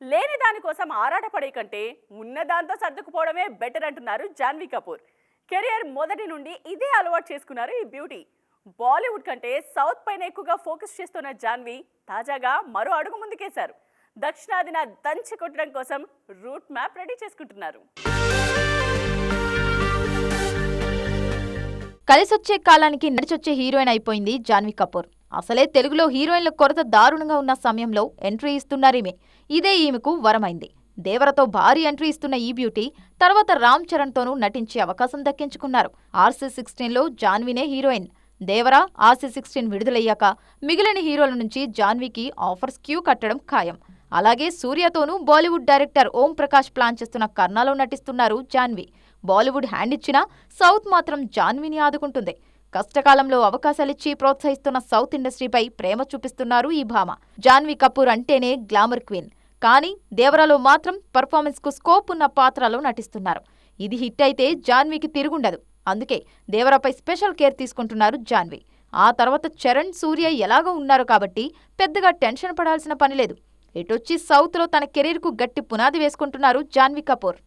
లేని దానికోసం ఆరాటపడే కంటే ఉన్న దాంతో సర్దుకుపోవడమే బెటర్ అంటున్నారు జాన్వీ కపూర్. కెరియర్ మొదటి నుండి ఇదే అలవాటు చేసుకున్నారు ఈ బ్యూటీ. బాలీవుడ్ కంటే సౌత్ పైన ఎక్కువగా ఫోకస్ చేస్తున్న జాన్వీ తాజాగా మరో అడుగు ముందుకేశారు. దక్షిణాదిన దంచి కొట్టడం కోసం రూట్ మ్యాప్ రెడీ చేసుకుంటున్నారు. కలిసొచ్చే కాలానికి నడిచొచ్చే హీరోయిన్ అయిపోయింది జాన్వీ కపూర్. అసలే తెలుగులో హీరోయిన్ల కొరత దారుణంగా ఉన్న సమయంలో ఎంట్రీ ఇస్తున్నారీమే ఇదే ఈమెకు వరమైంది. దేవరతో భారీ ఎంట్రీ ఇస్తున్న ఈ బ్యూటీ తర్వాత రామ్ చరణ్తోనూ నటించే అవకాశం దక్కించుకున్నారు. ఆర్సీ సిక్స్టీన్లో జాన్వీనే హీరోయిన్. దేవరా ఆర్సీ సిక్స్టీన్ విడుదలయ్యాక మిగిలిన హీరోల నుంచి జాన్వీకి ఆఫర్స్ క్యూ కట్టడం ఖాయం. అలాగే సూర్యతోనూ Bollywood director Om Prakash plan చేస్తున్న కర్ణాలో నటిస్తున్నారు జాన్వి. బాలీవుడ్ హ్యాండ్ ఇచ్చినా సౌత్ మాత్రం జాన్వీని ఆదుకుంటుంది. కష్టకాలంలో అవకాశాలిచ్చి ప్రోత్సహిస్తున్న సౌత్ ఇండస్ట్రీపై ప్రేమ చూపిస్తున్నారు ఈ భామ. జాన్వీ కపూర్ అంటేనే గ్లామర్ క్వీన్. కానీ దేవరాలో మాత్రం పర్ఫార్మెన్స్కు స్కోప్ ఉన్న పాత్రలో నటిస్తున్నారు. ఇది హిట్ అయితే జాన్వీకి తిరుగుండదు. అందుకే దేవరాపై స్పెషల్ కేర్ తీసుకుంటున్నారు జాన్వీ. ఆ తర్వాత చరణ్ సూర్య ఎలాగో ఉన్నారు కాబట్టి పెద్దగా టెన్షన్ పడాల్సిన పని ఇటొచ్చి సౌత్ సౌత్లో తన కెరీర్కు గట్టి పునాది వేసుకుంటున్నారు జాన్వీ కపూర్.